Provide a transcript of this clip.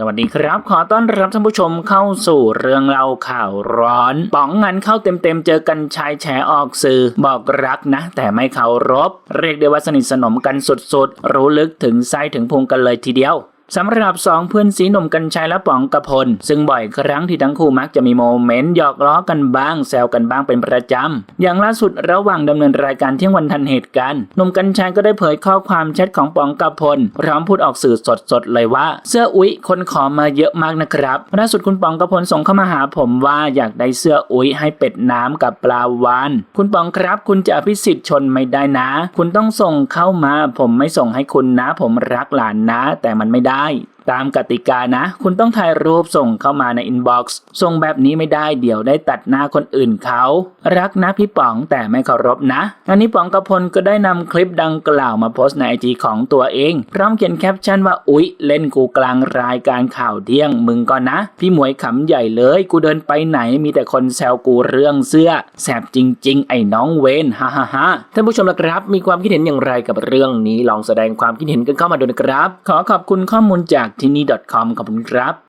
สวัสดีครับ ขอต้อนรับท่านผู้ชมเข้าสู่เรื่องเล่าข่าวร้อนป๋องงานเข้าเต็มๆเจอกันชายแฉออกสื่อบอกรักนะ แต่ไม่เคารพ เรียกได้ว่าสนิทสนมกันสุดๆ รู้ลึกถึงไส้ถึงพุงกันเลยทีเดียว สำหรับสองเพื่อนสีหนุ่มกัญชัยและป๋องกระพล ซึ่งบ่อยครั้งที่ทั้งคู่มักจะมีโมเมนต์หยอกล้อกันบ้าง แซวกันบ้างเป็นประจำ อย่างล่าสุดระหว่างดำเนินรายการเที่ยงวันทันเหตุการณ์หนุ่มกัญชัยก็ได้เผยข้อความแชทของป๋องกระพล พร้อมพูดออกสื่อสดๆเลยว่า เสื้ออุ๊ยคนขอมาเยอะมากนะครับล่าสุดคุณป๋องกระพลส่งเข้ามาหาผมว่าอยากได้เสื้ออุ๊ยให้เป็ดน้ำกับปลาวานคุณป๋องครับคุณจะอภิสิทธิ์ชนไม่ได้นะ คุณต้องส่งเข้ามา ผมไม่ส่งให้คุณนะ ผมรักหลานนะ แต่มันไม่ได้ night. ตามกติกานะ คุณต้องถ่ายรูปส่งเข้ามาในอินบ็อกซ์ส่งแบบนี้ไม่ได้เดี๋ยวได้ตัดหน้าคนอื่นเขา รักนะพี่ป๋องแต่ไม่เคารพนะอันนี้ป๋องกระพลก็ได้นำคลิปดังกล่าวมาโพสต์ในไอจีของตัวเอง พร้อมเขียนแคปชั่นว่าอุ๊ย เล่นกูกลางรายการข่าวเที่ยงมึงก็นะ พี่หมวยขำใหญ่เลย กูเดินไปไหนมีแต่คนแซวกูเรื่องเสื้อแสบจริง ๆ ไอ้น้องเวนฮ่าฮ่าฮ่าท่านผู้ชมละครับ มีความคิดเห็นอย่างไรกับเรื่องนี้ลองแสดงความคิดเห็นกันเข้ามาดูนะครับ ขอขอบคุณข้อมูลจากที่นี่ .com ขอบคุณครับ